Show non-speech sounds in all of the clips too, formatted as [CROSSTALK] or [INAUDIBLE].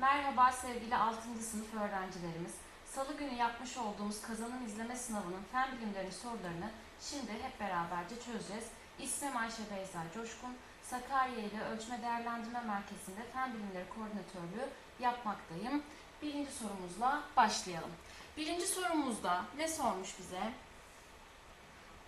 Merhaba sevgili 6. sınıf öğrencilerimiz. Salı günü yapmış olduğumuz kazanım izleme sınavının fen bilimleri sorularını şimdi hep beraberce çözeceğiz. İsmim Ayşe Beyza Coşkun. Sakarya ile Ölçme Değerlendirme Merkezi'nde fen bilimleri koordinatörlüğü yapmaktayım. Birinci sorumuzla başlayalım. Birinci sorumuzda ne sormuş bize?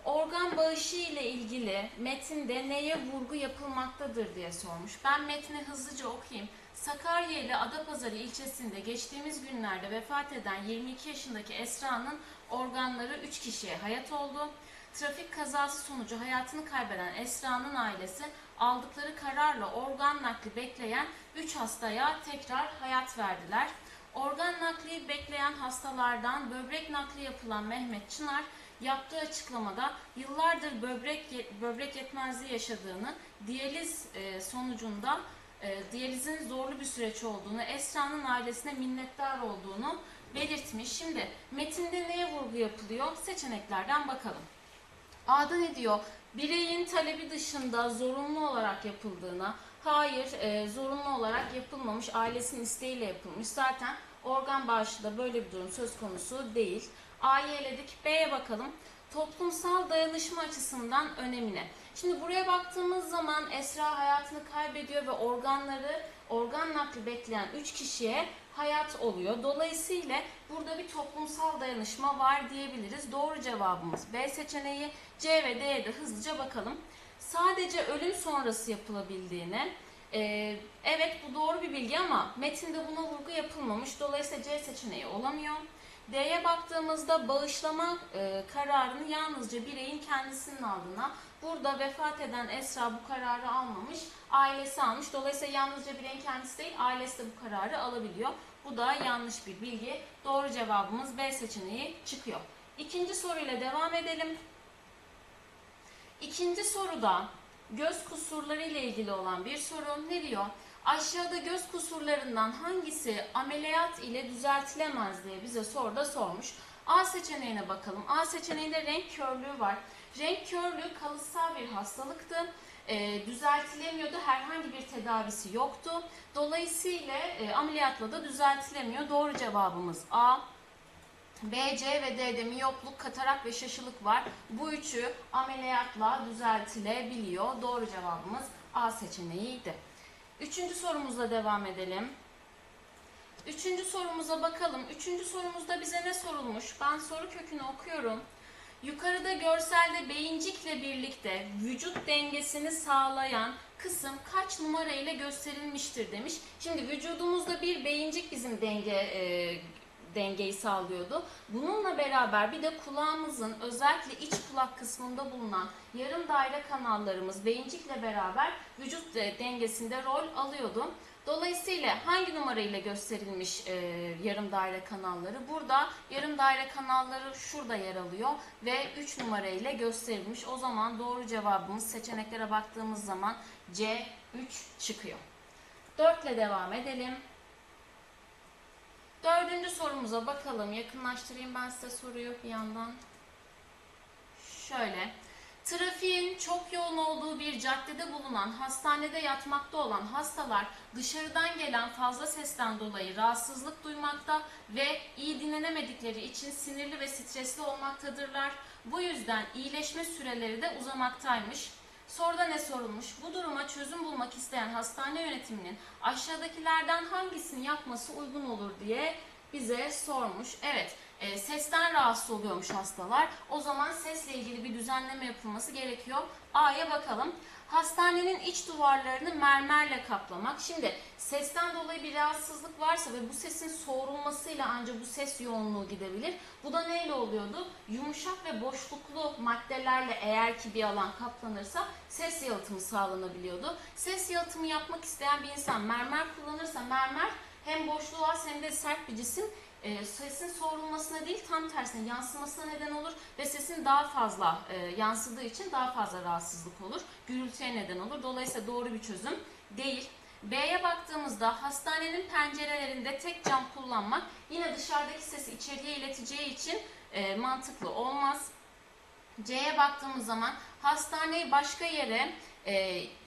Organ bağışı ile ilgili metinde neye vurgu yapılmaktadır diye sormuş. Ben metni hızlıca okuyayım. Sakarya ile Adapazarı ilçesinde geçtiğimiz günlerde vefat eden 22 yaşındaki Esra'nın organları 3 kişiye hayat oldu. Trafik kazası sonucu hayatını kaybeden Esra'nın ailesi aldıkları kararla organ nakli bekleyen 3 hastaya tekrar hayat verdiler. Organ nakli bekleyen hastalardan böbrek nakli yapılan Mehmet Çınar yaptığı açıklamada yıllardır böbrek böbrek yetmezliği yaşadığını, diyaliz e, sonucunda e, diyalizin zorlu bir süreç olduğunu, Esra'nın ailesine minnettar olduğunu belirtmiş. Şimdi metinde neye vurgu yapılıyor? Seçeneklerden bakalım. A'da ne diyor? Bireyin talebi dışında zorunlu olarak yapıldığına, hayır e, zorunlu olarak yapılmamış, ailesinin isteğiyle yapılmış. Zaten organ bağışında böyle bir durum söz konusu değil. A'yı eledik. B'ye bakalım. Toplumsal dayanışma açısından önemine. Şimdi buraya baktığımız zaman Esra hayatını kaybediyor ve organları, organ nakli bekleyen 3 kişiye hayat oluyor. Dolayısıyla burada bir toplumsal dayanışma var diyebiliriz. Doğru cevabımız B seçeneği. C ve D'ye de hızlıca bakalım. Sadece ölüm sonrası yapılabildiğine, ee, evet bu doğru bir bilgi ama metinde buna vurgu yapılmamış. Dolayısıyla C seçeneği olamıyor. D'ye baktığımızda bağışlama e, kararını yalnızca bireyin kendisinin aldığına. Burada vefat eden Esra bu kararı almamış, ailesi almış. Dolayısıyla yalnızca bireyin kendisi değil, ailesi de bu kararı alabiliyor. Bu da yanlış bir bilgi. Doğru cevabımız B seçeneği çıkıyor. İkinci soruyla devam edelim. İkinci soruda göz kusurları ile ilgili olan bir soru. Ne diyor? Aşağıda göz kusurlarından hangisi ameliyat ile düzeltilemez diye bize soruda sormuş. A seçeneğine bakalım. A seçeneğinde renk körlüğü var. Renk körlüğü kalıtsal bir hastalıktı. E, düzeltilemiyordu. Herhangi bir tedavisi yoktu. Dolayısıyla e, ameliyatla da düzeltilemiyor. Doğru cevabımız A. B, C ve D'de miyopluk, katarak ve şaşılık var. Bu üçü ameliyatla düzeltilebiliyor. Doğru cevabımız A seçeneğiydi. Üçüncü sorumuzla devam edelim. Üçüncü sorumuza bakalım. Üçüncü sorumuzda bize ne sorulmuş? Ben soru kökünü okuyorum. Yukarıda görselde beyincikle birlikte vücut dengesini sağlayan kısım kaç numara ile gösterilmiştir demiş. Şimdi vücudumuzda bir beyincik bizim denge e, dengeyi sağlıyordu. Bununla beraber bir de kulağımızın özellikle iç kulak kısmında bulunan yarım daire kanallarımız beyincikle beraber vücut dengesinde rol alıyordu. Dolayısıyla hangi numarayla gösterilmiş e, yarım daire kanalları? Burada yarım daire kanalları şurada yer alıyor ve 3 numarayla gösterilmiş. O zaman doğru cevabımız seçeneklere baktığımız zaman C 3 çıkıyor. 4 ile devam edelim. Dördüncü sorumuza bakalım. Yakınlaştırayım ben size soruyu bir yandan. Şöyle. Trafiğin çok yoğun olduğu bir caddede bulunan hastanede yatmakta olan hastalar dışarıdan gelen fazla sesten dolayı rahatsızlık duymakta ve iyi dinlenemedikleri için sinirli ve stresli olmaktadırlar. Bu yüzden iyileşme süreleri de uzamaktaymış. Soruda ne sorulmuş? Bu duruma çözüm bulmak isteyen hastane yönetiminin aşağıdakilerden hangisini yapması uygun olur diye bize sormuş. Evet, e, sesten rahatsız oluyormuş hastalar. O zaman sesle ilgili bir düzenleme yapılması gerekiyor. A'ya bakalım. Hastanenin iç duvarlarını mermerle kaplamak. Şimdi sesten dolayı bir rahatsızlık varsa ve bu sesin soğurulmasıyla ancak bu ses yoğunluğu gidebilir. Bu da neyle oluyordu? Yumuşak ve boşluklu maddelerle eğer ki bir alan kaplanırsa ses yalıtımı sağlanabiliyordu. Ses yalıtımı yapmak isteyen bir insan mermer kullanırsa mermer hem boşluğu az hem de sert bir cisim e, sesin soğurulmasına değil tam tersine yansımasına neden olur ve sesin daha fazla e, yansıdığı için daha fazla rahatsızlık olur. Gürültüye neden olur. Dolayısıyla doğru bir çözüm değil. B'ye baktığımızda hastanenin pencerelerinde tek cam kullanmak yine dışarıdaki sesi içeriye ileteceği için e, mantıklı olmaz. C'ye baktığımız zaman hastaneyi başka yere e,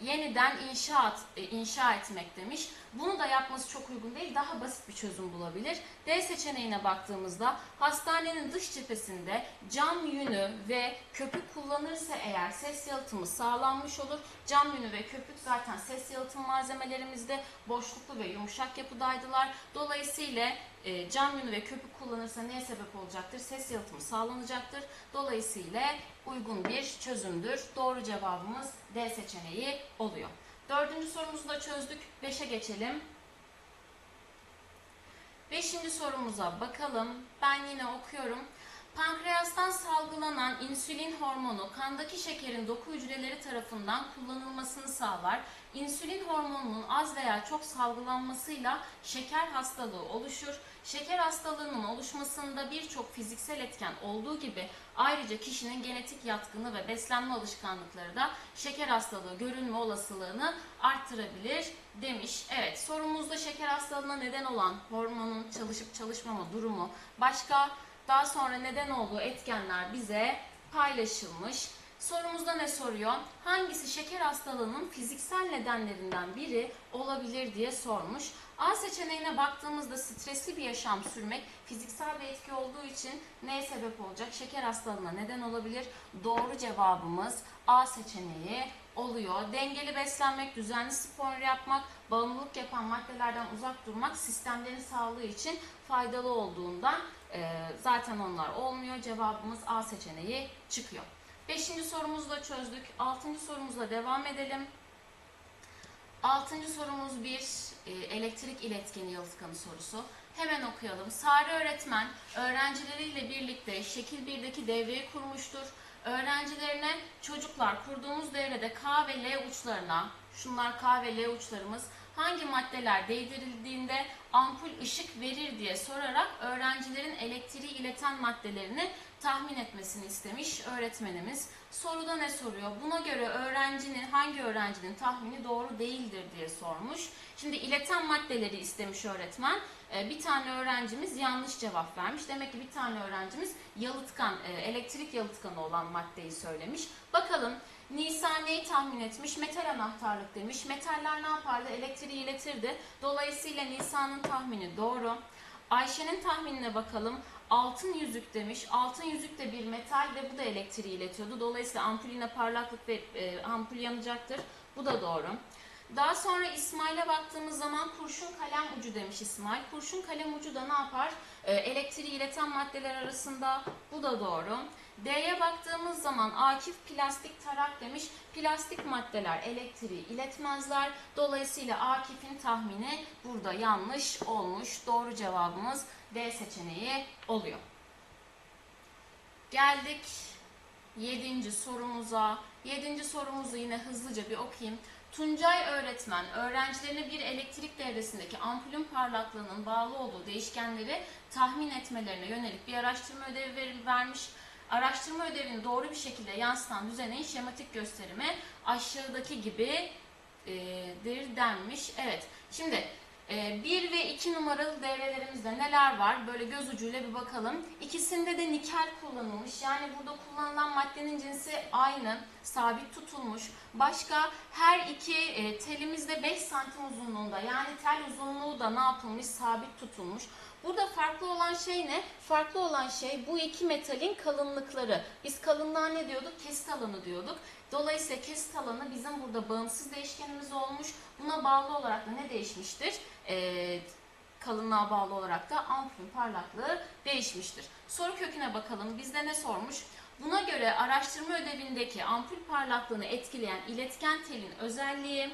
yeniden inşaat e, inşa etmek demiş. Bunu da yapması çok uygun değil. Daha basit bir çözüm bulabilir. D seçeneğine baktığımızda hastanenin dış cephesinde cam yünü ve köpük kullanırsa eğer ses yalıtımı sağlanmış olur. Cam yünü ve köpük zaten ses yalıtım malzemelerimizde boşluklu ve yumuşak yapıdaydılar. Dolayısıyla e, cam yünü ve köpük kullanırsa neye sebep olacaktır? Ses yalıtımı sağlanacaktır. Dolayısıyla uygun bir çözümdür. Doğru cevabımız D seçeneği oluyor. Dördüncü sorumuzu da çözdük. Beşe geçelim. Beşinci sorumuza bakalım. Ben yine okuyorum. Pankreastan salgılanan insülin hormonu kandaki şekerin doku hücreleri tarafından kullanılmasını sağlar. İnsülin hormonunun az veya çok salgılanmasıyla şeker hastalığı oluşur. Şeker hastalığının oluşmasında birçok fiziksel etken olduğu gibi ayrıca kişinin genetik yatkını ve beslenme alışkanlıkları da şeker hastalığı görünme olasılığını arttırabilir demiş. Evet sorumuzda şeker hastalığına neden olan hormonun çalışıp çalışmama durumu başka daha sonra neden olduğu etkenler bize paylaşılmış. Sorumuzda ne soruyor? Hangisi şeker hastalığının fiziksel nedenlerinden biri olabilir diye sormuş. A seçeneğine baktığımızda stresli bir yaşam sürmek fiziksel bir etki olduğu için neye sebep olacak? Şeker hastalığına neden olabilir. Doğru cevabımız A seçeneği oluyor. Dengeli beslenmek, düzenli spor yapmak, bağımlılık yapan maddelerden uzak durmak sistemlerin sağlığı için faydalı olduğundan e, zaten onlar olmuyor. Cevabımız A seçeneği çıkıyor. Beşinci sorumuzu da çözdük. Altıncı sorumuzla devam edelim. Altıncı sorumuz bir e, elektrik iletkeni yalıtkanı sorusu. Hemen okuyalım. Sare öğretmen öğrencileriyle birlikte şekil 1'deki devreyi kurmuştur. Öğrencilerine çocuklar kurduğumuz devrede K ve L uçlarına, şunlar K ve L uçlarımız hangi maddeler değdirildiğinde ampul ışık verir diye sorarak öğrencilerin elektriği ileten maddelerini tahmin etmesini istemiş öğretmenimiz. Soruda ne soruyor? Buna göre öğrencinin hangi öğrencinin tahmini doğru değildir diye sormuş. Şimdi ileten maddeleri istemiş öğretmen. Ee, Bir tane öğrencimiz yanlış cevap vermiş. Demek ki bir tane öğrencimiz yalıtkan, e, elektrik yalıtkanı olan maddeyi söylemiş. Bakalım Nisa neyi tahmin etmiş? Metal anahtarlık demiş. Metaller ne yapardı? Elektriği iletirdi. Dolayısıyla Nisa'nın tahmini doğru. Ayşe'nin tahminine bakalım. Altın yüzük demiş. Altın yüzük de bir metal ve bu da elektriği iletiyordu. Dolayısıyla ampul parlaklık ve e, ampul yanacaktır. Bu da doğru. Daha sonra İsmail'e baktığımız zaman kurşun kalem ucu demiş İsmail. Kurşun kalem ucu da ne yapar? E, elektriği ileten maddeler arasında. Bu da doğru. D'ye baktığımız zaman Akif plastik tarak demiş. Plastik maddeler elektriği iletmezler. Dolayısıyla Akif'in tahmini burada yanlış olmuş. Doğru cevabımız D seçeneği oluyor. Geldik 7. sorumuza. 7. sorumuzu yine hızlıca bir okuyayım. Tuncay öğretmen öğrencilerine bir elektrik devresindeki ampulün parlaklığının bağlı olduğu değişkenleri tahmin etmelerine yönelik bir araştırma ödevi ver- vermiş. Araştırma ödevini doğru bir şekilde yansıtan düzeneğin şematik gösterimi aşağıdaki gibi e, dir denmiş. Evet. Şimdi 1 ve 2 numaralı devrelerimizde neler var? Böyle göz ucuyla bir bakalım. İkisinde de nikel kullanılmış. Yani burada kullanılan maddenin cinsi aynı, sabit tutulmuş. Başka her iki e, telimiz de 5 santim uzunluğunda. Yani tel uzunluğu da ne yapılmış? Sabit tutulmuş. Burada farklı olan şey ne? Farklı olan şey bu iki metalin kalınlıkları. Biz kalınlığa ne diyorduk? Kesit alanı diyorduk. Dolayısıyla kesit alanı bizim burada bağımsız değişkenimiz olmuş. Buna bağlı olarak da ne değişmiştir? Ee, kalınlığa bağlı olarak da ampulün parlaklığı değişmiştir. Soru köküne bakalım. Bizde ne sormuş? Buna göre araştırma ödevindeki ampul parlaklığını etkileyen iletken telin özelliği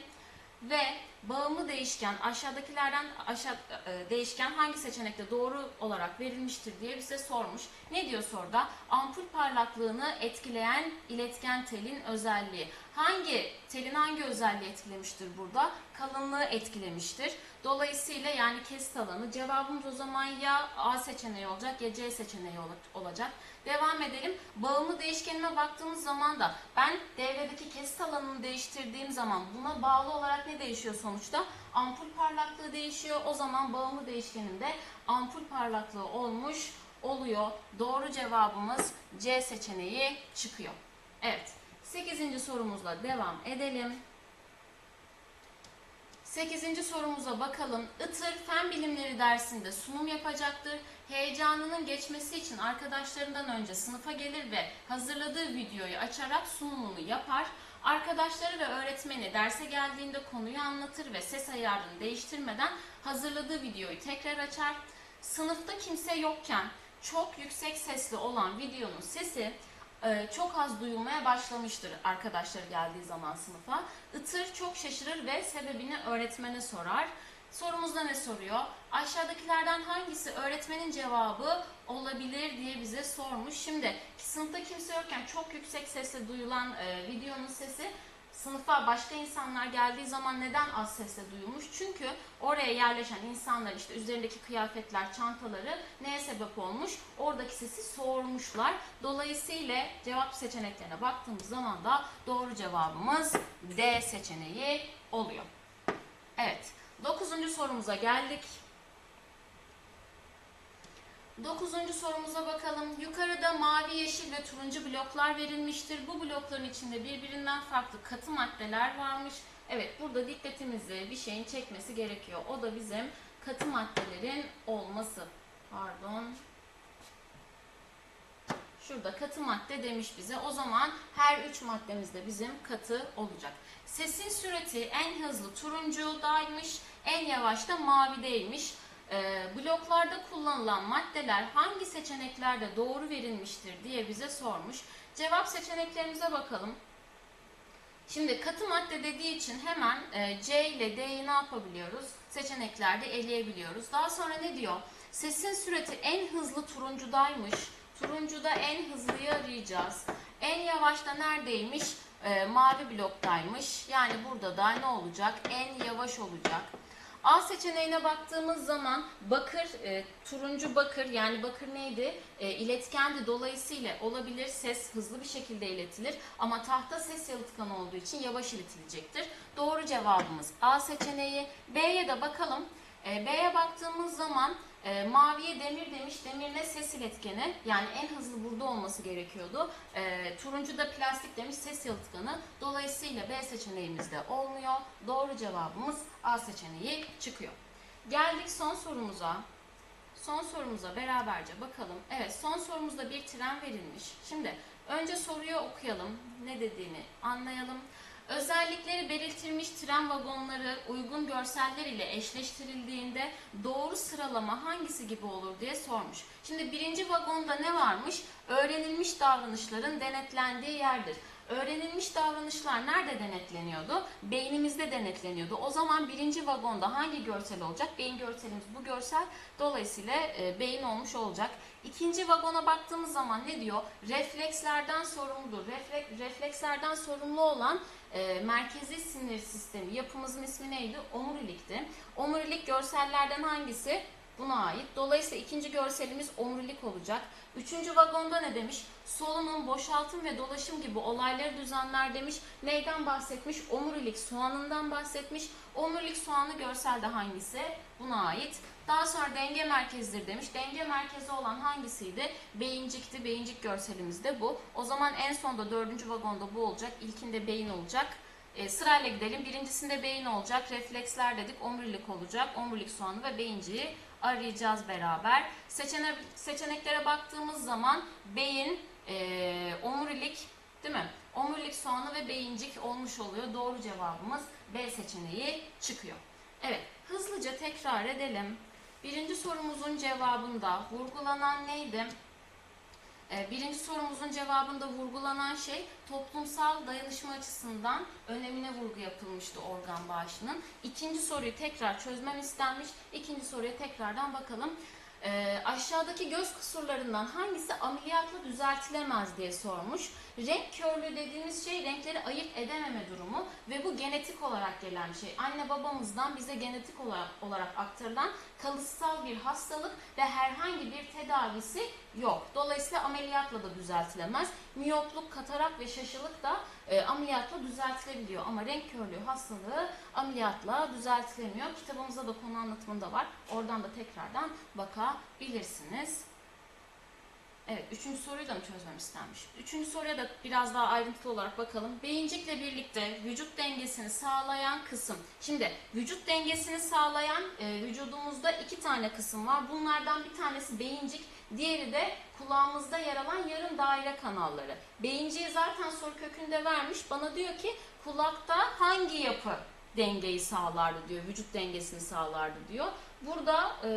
ve bağımlı değişken aşağıdakilerden aşağı e, değişken hangi seçenekte doğru olarak verilmiştir diye bize sormuş. Ne diyor soruda? Ampul parlaklığını etkileyen iletken telin özelliği. Hangi telin hangi özelliği etkilemiştir burada? Kalınlığı etkilemiştir. Dolayısıyla yani kesit alanı cevabımız o zaman ya A seçeneği olacak ya C seçeneği ol- olacak. Devam edelim. Bağımlı değişkenime baktığımız zaman da ben devredeki kesit alanını değiştirdiğim zaman buna bağlı olarak ne değişiyor sonuçta? Ampul parlaklığı değişiyor. O zaman bağımlı değişkenimde ampul parlaklığı olmuş oluyor. Doğru cevabımız C seçeneği çıkıyor. Evet. 8. sorumuzla devam edelim. 8. sorumuza bakalım. Itır fen bilimleri dersinde sunum yapacaktır. Heyecanının geçmesi için arkadaşlarından önce sınıfa gelir ve hazırladığı videoyu açarak sunumunu yapar. Arkadaşları ve öğretmeni derse geldiğinde konuyu anlatır ve ses ayarını değiştirmeden hazırladığı videoyu tekrar açar. Sınıfta kimse yokken çok yüksek sesli olan videonun sesi çok az duyulmaya başlamıştır arkadaşlar geldiği zaman sınıfa. Itır çok şaşırır ve sebebini öğretmene sorar. Sorumuzda ne soruyor? Aşağıdakilerden hangisi öğretmenin cevabı olabilir diye bize sormuş. Şimdi sınıfta kimse yokken çok yüksek sesle duyulan e, videonun sesi sınıfa başka insanlar geldiği zaman neden az sesle duyulmuş? Çünkü oraya yerleşen insanlar işte üzerindeki kıyafetler, çantaları neye sebep olmuş? Oradaki sesi soğurmuşlar. Dolayısıyla cevap seçeneklerine baktığımız zaman da doğru cevabımız D seçeneği oluyor. Evet. Dokuzuncu sorumuza geldik. Dokuzuncu sorumuza bakalım. Yukarıda mavi, yeşil ve turuncu bloklar verilmiştir. Bu blokların içinde birbirinden farklı katı maddeler varmış. Evet burada dikkatimizi bir şeyin çekmesi gerekiyor. O da bizim katı maddelerin olması. Pardon. Şurada katı madde demiş bize. O zaman her üç maddemiz de bizim katı olacak. Sesin sürati en hızlı turuncudaymış, en yavaş da mavideymiş. Ee, bloklarda kullanılan maddeler hangi seçeneklerde doğru verilmiştir diye bize sormuş. Cevap seçeneklerimize bakalım. Şimdi katı madde dediği için hemen e, C ile D'yi ne yapabiliyoruz? Seçeneklerde eleyebiliyoruz. Daha sonra ne diyor? Sesin sürati en hızlı turuncudaymış. Turuncuda en hızlıyı arayacağız. En yavaşta neredeymiş? E, mavi bloktaymış. Yani burada da ne olacak? En yavaş olacak. A seçeneğine baktığımız zaman bakır, e, turuncu bakır yani bakır neydi? E, iletkendi dolayısıyla olabilir ses hızlı bir şekilde iletilir ama tahta ses yalıtkanı olduğu için yavaş iletilecektir. Doğru cevabımız A seçeneği. B'ye de bakalım. E, B'ye baktığımız zaman e, maviye demir demiş. Demir ne? Ses iletkeni. Yani en hızlı burada olması gerekiyordu. E, turuncu da plastik demiş. Ses yalıtkanı. Dolayısıyla B seçeneğimizde olmuyor. Doğru cevabımız A seçeneği çıkıyor. Geldik son sorumuza. Son sorumuza beraberce bakalım. Evet son sorumuzda bir tren verilmiş. Şimdi önce soruyu okuyalım. Ne dediğini anlayalım. Özellikleri belirtilmiş tren vagonları uygun görseller ile eşleştirildiğinde doğru sıralama hangisi gibi olur diye sormuş. Şimdi birinci vagonda ne varmış? Öğrenilmiş davranışların denetlendiği yerdir. Öğrenilmiş davranışlar nerede denetleniyordu? Beynimizde denetleniyordu. O zaman birinci vagonda hangi görsel olacak? Beyin görselimiz bu görsel. Dolayısıyla e, beyin olmuş olacak. İkinci vagona baktığımız zaman ne diyor? Reflekslerden sorumludur. Reflek, reflekslerden sorumlu olan e, merkezi sinir sistemi yapımızın ismi neydi? Omurilikti. Omurilik görsellerden hangisi? Buna ait. Dolayısıyla ikinci görselimiz omurilik olacak. Üçüncü vagonda ne demiş? Solunum, boşaltım ve dolaşım gibi olayları düzenler demiş. Neyden bahsetmiş? Omurilik soğanından bahsetmiş. Omurilik soğanı görselde hangisi? Buna ait. Daha sonra denge merkezidir demiş. Denge merkezi olan hangisiydi? Beyincikti. Beyincik görselimiz de bu. O zaman en sonda dördüncü vagonda bu olacak. İlkinde beyin olacak. E, sırayla gidelim. Birincisinde beyin olacak. Refleksler dedik. Omurilik olacak. Omurilik soğanı ve beyinciği arayacağız beraber. Seçene, seçeneklere baktığımız zaman beyin, e, omurilik değil mi? Omurilik soğanı ve beyincik olmuş oluyor. Doğru cevabımız B seçeneği çıkıyor. Evet, hızlıca tekrar edelim. Birinci sorumuzun cevabında vurgulanan neydi? Ee, Birinci sorumuzun cevabında vurgulanan şey toplumsal dayanışma açısından önemine vurgu yapılmıştı organ bağışının. İkinci soruyu tekrar çözmem istenmiş. İkinci soruya tekrardan bakalım. Ee, aşağıdaki göz kusurlarından hangisi ameliyatla düzeltilemez diye sormuş. Renk körlüğü dediğimiz şey renkleri ayırt edememe durumu ve bu genetik olarak gelen bir şey. Anne babamızdan bize genetik olarak, olarak aktarılan kalıtsal bir hastalık ve herhangi bir tedavisi yok. Dolayısıyla ameliyatla da düzeltilemez. Miyopluk, katarak ve şaşılık da e, ameliyatla düzeltilebiliyor. Ama renk körlüğü hastalığı ameliyatla düzeltilemiyor. Kitabımızda da konu anlatımında var. Oradan da tekrardan bakabilirsiniz. Evet, üçüncü soruyu da mı çözmem istenmiş? Üçüncü soruya da biraz daha ayrıntılı olarak bakalım. Beyincikle birlikte vücut dengesini sağlayan kısım. Şimdi vücut dengesini sağlayan e, vücudumuzda iki tane kısım var. Bunlardan bir tanesi beyincik, diğeri de kulağımızda yer alan yarım daire kanalları. Beyinciği zaten soru kökünde vermiş. Bana diyor ki kulakta hangi yapı dengeyi sağlardı diyor, vücut dengesini sağlardı diyor. Burada e,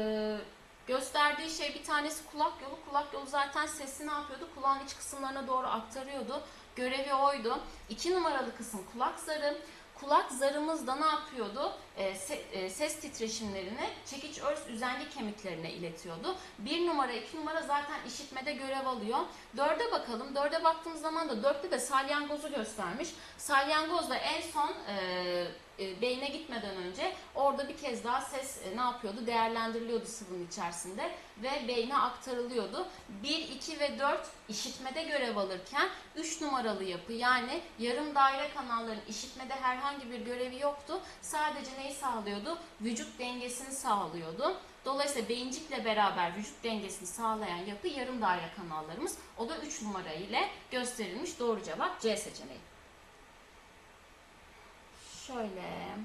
gösterdiği şey bir tanesi kulak yolu. Kulak yolu zaten sesi ne yapıyordu? Kulağın iç kısımlarına doğru aktarıyordu. Görevi oydu. İki numaralı kısım kulak zarı. Kulak zarımız da ne yapıyordu? E, se- e, ses titreşimlerini çekiç örs üzengi kemiklerine iletiyordu. Bir numara, iki numara zaten işitmede görev alıyor. Dörde bakalım. Dörde baktığımız zaman da dörtte de salyangozu göstermiş. Salyangoz da en son e, e, beyne gitmeden önce orada bir kez daha ses e, ne yapıyordu? Değerlendiriliyordu sıvının içerisinde ve beyne aktarılıyordu. 1, 2 ve 4 işitmede görev alırken 3 numaralı yapı yani yarım daire kanalların işitmede herhangi bir görevi yoktu. Sadece neyi sağlıyordu? Vücut dengesini sağlıyordu. Dolayısıyla beyincikle beraber vücut dengesini sağlayan yapı yarım daire kanallarımız. O da 3 numara ile gösterilmiş. Doğru cevap C seçeneği. Şöyle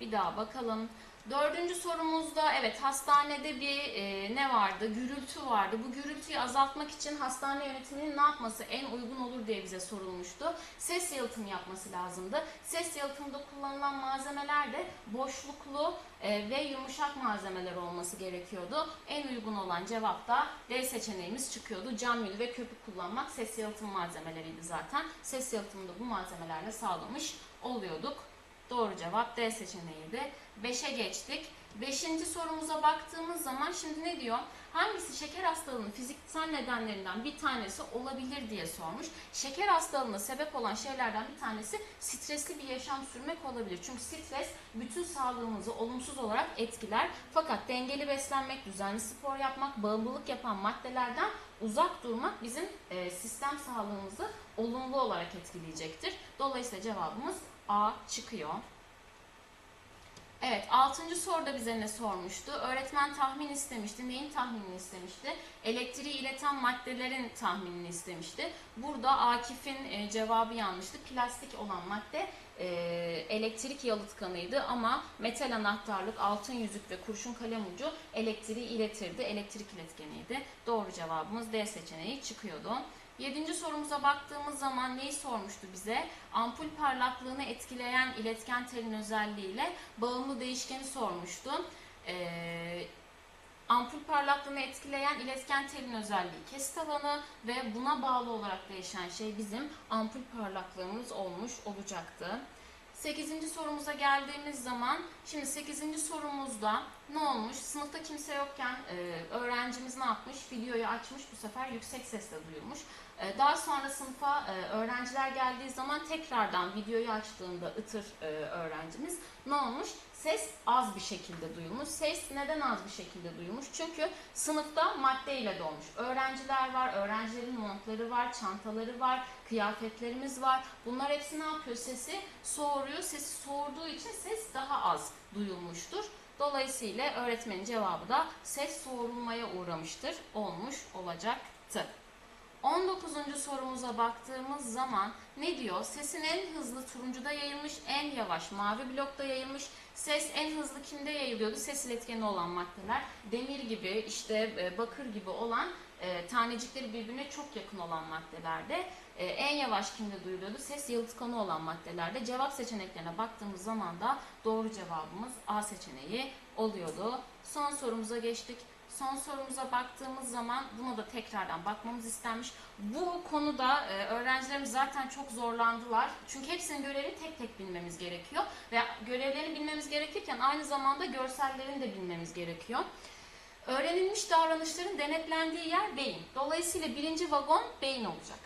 bir daha bakalım. Dördüncü sorumuzda evet hastanede bir e, ne vardı? Gürültü vardı. Bu gürültüyü azaltmak için hastane yönetiminin ne yapması en uygun olur diye bize sorulmuştu. Ses yalıtımı yapması lazımdı. Ses yalıtımında kullanılan malzemeler de boşluklu e, ve yumuşak malzemeler olması gerekiyordu. En uygun olan cevap da D seçeneğimiz çıkıyordu. Cam yünü ve köpük kullanmak ses yalıtım malzemeleriydi zaten. Ses yalıtımını da bu malzemelerle sağlamış oluyorduk. Doğru cevap D seçeneğiydi. 5'e geçtik. Beşinci sorumuza baktığımız zaman şimdi ne diyor? Hangisi şeker hastalığının fiziksel nedenlerinden bir tanesi olabilir diye sormuş. Şeker hastalığına sebep olan şeylerden bir tanesi stresli bir yaşam sürmek olabilir. Çünkü stres bütün sağlığımızı olumsuz olarak etkiler. Fakat dengeli beslenmek, düzenli spor yapmak, bağımlılık yapan maddelerden uzak durmak bizim e, sistem sağlığımızı olumlu olarak etkileyecektir. Dolayısıyla cevabımız A çıkıyor. Evet, altıncı soruda bize ne sormuştu? Öğretmen tahmin istemişti. Neyin tahminini istemişti? Elektriği ileten maddelerin tahminini istemişti. Burada Akif'in e, cevabı yanlıştı. Plastik olan madde e, elektrik yalıtkanıydı ama metal anahtarlık, altın yüzük ve kurşun kalem ucu elektriği iletirdi. Elektrik iletkeniydi. Doğru cevabımız D seçeneği çıkıyordu. Yedinci sorumuza baktığımız zaman neyi sormuştu bize? Ampul parlaklığını etkileyen iletken telin özelliğiyle bağımlı değişkeni sormuştu. Ee, ampul parlaklığını etkileyen iletken telin özelliği kesit alanı ve buna bağlı olarak değişen şey bizim ampul parlaklığımız olmuş olacaktı. 8. sorumuza geldiğimiz zaman şimdi 8. sorumuzda ne olmuş? Sınıfta kimse yokken e, öğrencimiz ne yapmış? Videoyu açmış bu sefer yüksek sesle duyulmuş. E, daha sonra sınıfa e, öğrenciler geldiği zaman tekrardan videoyu açtığında ıtır e, öğrencimiz ne olmuş? Ses az bir şekilde duyulmuş. Ses neden az bir şekilde duyulmuş? Çünkü sınıfta maddeyle dolmuş. Öğrenciler var, öğrencilerin montları var, çantaları var, kıyafetlerimiz var. Bunlar hepsi ne yapıyor? Sesi soğuruyor. Sesi soğurduğu için ses daha az duyulmuştur. Dolayısıyla öğretmenin cevabı da ses soğurulmaya uğramıştır. Olmuş olacaktı. 19. sorumuza baktığımız zaman ne diyor? Sesin en hızlı turuncuda yayılmış, en yavaş mavi blokta yayılmış. Ses en hızlı kimde yayılıyordu? Ses iletkeni olan maddeler. Demir gibi, işte e, bakır gibi olan e, tanecikleri birbirine çok yakın olan maddelerde. E, en yavaş kimde duyuluyordu? Ses yalıtkanı olan maddelerde. Cevap seçeneklerine baktığımız zaman da doğru cevabımız A seçeneği oluyordu. Son sorumuza geçtik. Son sorumuza baktığımız zaman buna da tekrardan bakmamız istenmiş. Bu konuda e, öğrencilerimiz zaten çok zorlandılar. Çünkü hepsinin görevi tek tek bilmemiz gerekiyor. Ve görevlerini bilmemiz gerekirken aynı zamanda görsellerini de bilmemiz gerekiyor. Öğrenilmiş davranışların denetlendiği yer beyin. Dolayısıyla birinci vagon beyin olacak.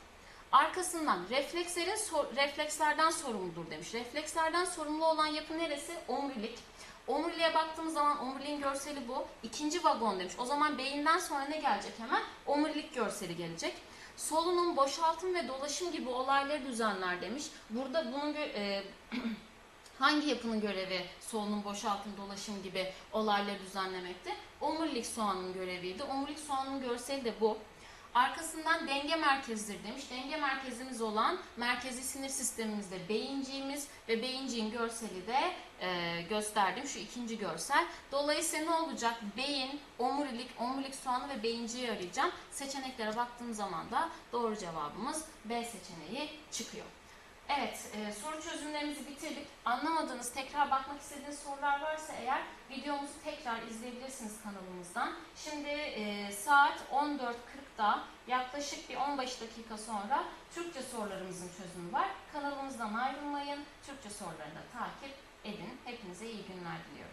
Arkasından reflekslerin reflekslerden sorumludur demiş. Reflekslerden sorumlu olan yapı neresi? Omurilik. Omuriliğe baktığımız zaman omuriliğin görseli bu. İkinci vagon demiş. O zaman beyinden sonra ne gelecek hemen? Omurilik görseli gelecek. Solunum, boşaltım ve dolaşım gibi olayları düzenler demiş. Burada bunun e, [CLEARS THROAT] hangi yapının görevi solunum, boşaltım, dolaşım gibi olayları düzenlemekte? Omurilik soğanın göreviydi. Omurilik soğanın görseli de bu. Arkasından denge merkezidir demiş. Denge merkezimiz olan merkezi sinir sistemimizde beyinciğimiz ve beyinciğin görseli de e, gösterdim. Şu ikinci görsel. Dolayısıyla ne olacak? Beyin, omurilik, omurilik soğanı ve beyinciği arayacağım. Seçeneklere baktığım zaman da doğru cevabımız B seçeneği çıkıyor. Evet, e, soru çözümlerimizi bitirdik. Anlamadığınız, tekrar bakmak istediğiniz sorular varsa eğer videomuzu tekrar izleyebilirsiniz kanalımızdan. Şimdi e, saat 14.40'da yaklaşık bir 15 dakika sonra Türkçe sorularımızın çözümü var. Kanalımızdan ayrılmayın. Türkçe sorularını da takip edin. Hepinize iyi günler diliyorum.